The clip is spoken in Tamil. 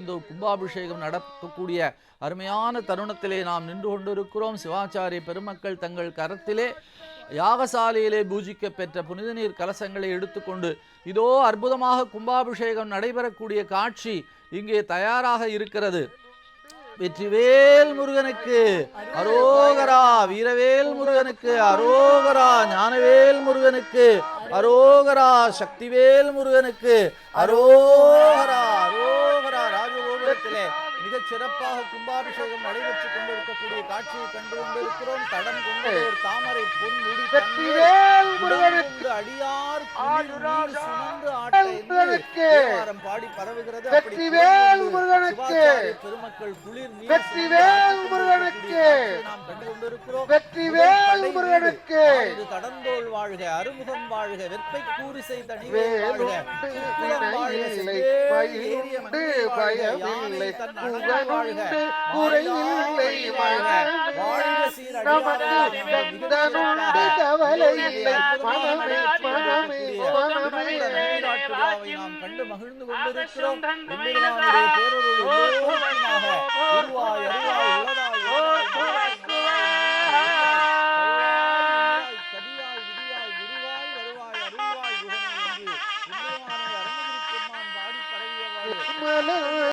இந்த கும்பாபிஷேகம் நடக்கக்கூடிய அருமையான தருணத்திலே நாம் நின்று கொண்டிருக்கிறோம். சிவாச்சாரிய பெருமக்கள் தங்கள் கரத்திலே யாகசாலையிலே பூஜிக்க பெற்ற புனித நீர் கலசங்களை எடுத்துக்கொண்டு இதோ அற்புதமாக கும்பாபிஷேகம் நடைபெறக்கூடிய காட்சி இங்கே தயாராக இருக்கிறது. வெற்றிவேல் முருகனுக்கு அரோகரா வீரவேல் முருகனுக்கு அரோகரா ஞானவேல் முருகனுக்கு அரோகரா சக்திவேல் முருகனுக்கு அரோகரா. அரோகரா ராஜகோபுரத்திலே மிகச் சிறப்பாக கும்பாபிஷேகம் நடைபெற்றுக் கொண்டிருக்கக்கூடிய காட்சியை கண்டு கொண்டிருக்கிறோம் தடம் கொண்ட ஒரு தாமரை பொன் முடி அடியார் சுமந்து ஆட்ட என்று முருகனுக்கு தேவாரம் பாடி பரவுகிறது. பெருமக்கள் குளிர் நீர் முருகனுக்கு கொண்டிருக்கிறோம் வெற்றிவேல் முருகனுக்கு இது தடந்தோள் வாழ்க அறுமுகம் வாழ்க பயமில்லை யானை தன் புகழுண்டு குறையில்லை நமக்கு கவலை இல்லை மனமே மனமே மனமே நாம் கண்டு மகிழ்ந்து கொண்டிருக்கிறோம் เมื่